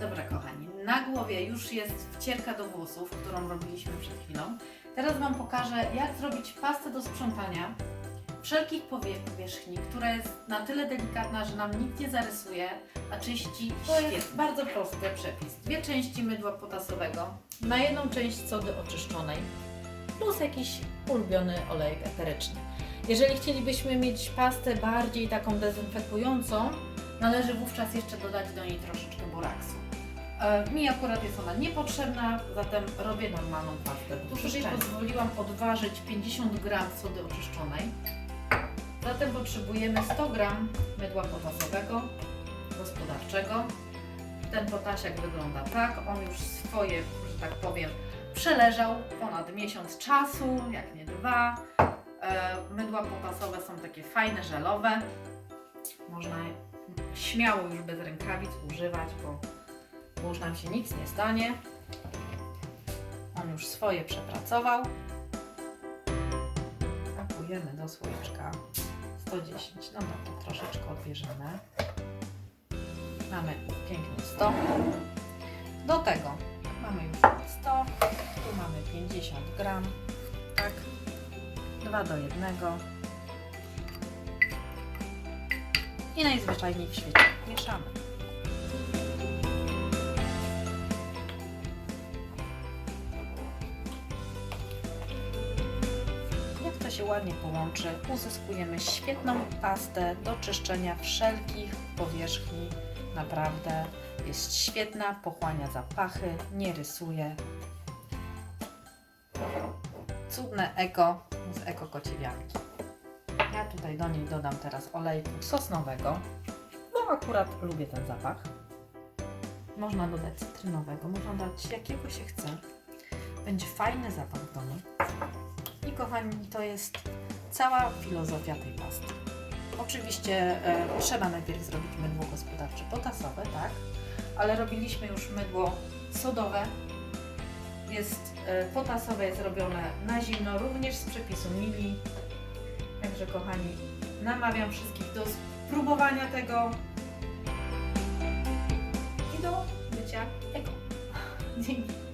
Dobra, kochani, na głowie już jest wcierka do włosów, którą robiliśmy przed chwilą. Teraz Wam pokażę, jak zrobić pastę do sprzątania wszelkich powie- powierzchni, która jest na tyle delikatna, że nam nikt nie zarysuje, a czyści To jest bardzo prosty przepis. Dwie części mydła potasowego na jedną część sody oczyszczonej plus jakiś ulubiony olejek eteryczny. Jeżeli chcielibyśmy mieć pastę bardziej taką dezynfekującą, należy wówczas jeszcze dodać do niej troszeczkę boraksu. E, Mi akurat jest ona niepotrzebna, zatem robię normalną pastę. Tu sobie pozwoliłam odważyć 50 g sody oczyszczonej. Zatem potrzebujemy 100 g mydła potasowego, gospodarczego. Ten potasiak wygląda tak. On już swoje, że tak powiem, przeleżał ponad miesiąc czasu, jak nie dwa. E, Mydła potasowe są takie fajne, żelowe. Można śmiało już bez rękawic używać, bo, bo już nam się nic nie stanie. On już swoje przepracował. Pakujemy do słoiczka 110. No to troszeczkę odbierzemy. Mamy pięknie 100. Do tego mamy już 100. Tu mamy 50 gram. Tak. 2 do 1. I najzwyczajniej w świecie mieszamy. Się ładnie połączy, uzyskujemy świetną pastę do czyszczenia wszelkich powierzchni. Naprawdę jest świetna, pochłania zapachy, nie rysuje. Cudne eko z eko kociewianki. Ja tutaj do niej dodam teraz olejku sosnowego, bo akurat lubię ten zapach. Można dodać cytrynowego, można dać jakiego się chce. Będzie fajny zapach w domu. I kochani, to jest cała filozofia tej pasty. Oczywiście e, trzeba najpierw zrobić mydło gospodarcze potasowe, tak? Ale robiliśmy już mydło sodowe. Jest e, potasowe, jest robione na zimno, również z przepisu mili. Także kochani, namawiam wszystkich do spróbowania tego i do bycia eko. Dzięki.